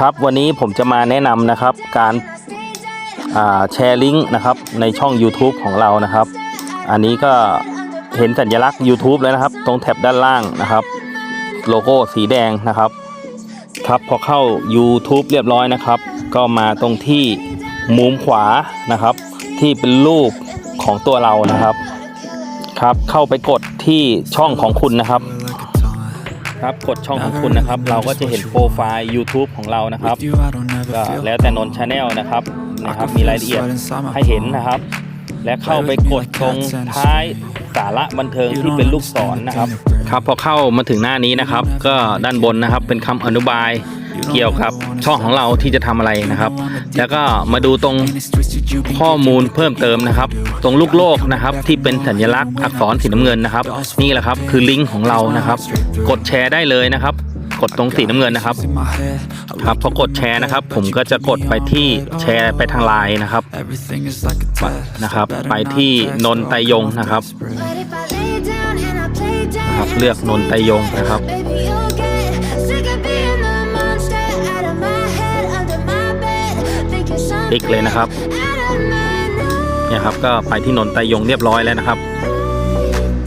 ครับวันนี้ผมจะมาแนะนำนะครับการแชร์ลิงก์นะครับในช่อง YouTube ของเรานะครับ อันนี้ก็เห็นสัญลักษณ์ YouTube แล้วนะครับ ตรงแท็บด้านล่างนะครับ โลโก้สีแดงนะครับ ครับพอเข้า YouTube เรียบร้อยนะครับ ก็มาตรงที่มุมขวานะครับ ที่เป็นรูปของตัวเรานะครับ ครับเข้าไปกดที่ช่องของคุณนะครับ ครับกดช่องของคุณนะครับ เราก็จะเห็นโปรไฟล์ YouTube ของเรานะครับก็แล้วแต่นนชาแนลนะครับนะครับ มีรายละเอียดให้เห็นนะครับ และเข้าไปกดตรงท้ายสาระบันเทิงที่เป็นลูกศรนะครับ ครับพอเข้ามาถึงหน้านี้นะครับ ก็ด้านบนนะครับเป็นคำอนุบาย เกี่ยวกับช่องของเราที่จะทำอะไรนะครับ แล้วก็มาดูตรงข้อมูลเพิ่มเติมนะครับ ตรงลูกโลกนะครับ ที่เป็นสัญลักษณ์อักษรสีน้ำเงินนะครับ นี่แหละครับคือลิงก์ของเรานะครับ กดแชร์ได้เลยนะครับกดตรงสีน้ำเงินนะครับครับพอกดแชร์นะครับ ผมก็จะกดไปที่แชร์ไปทางไลน์นะครับนะครับ ไปที่นนไตยงนะครับนะครับเลือกนนไตยงนะครับ ติ๊กเลยนะครับเนี่ยครับก็ไปที่นนไตยงเรียบร้อยแล้วนะครับ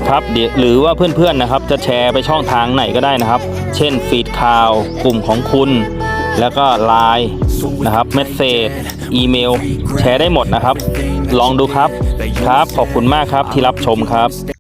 ครับเดี๋ยวหรือว่าเพื่อนๆนะครับ จะแชร์ไปช่องทางไหนก็ได้นะครับ เช่นฟีดข่าวกลุ่มของคุณ แล้วก็ไลน์นะครับเมสเซจอีเมล แชร์ได้หมดนะครับ ลองดูครับครับ ขอบคุณมากครับที่รับชมครับ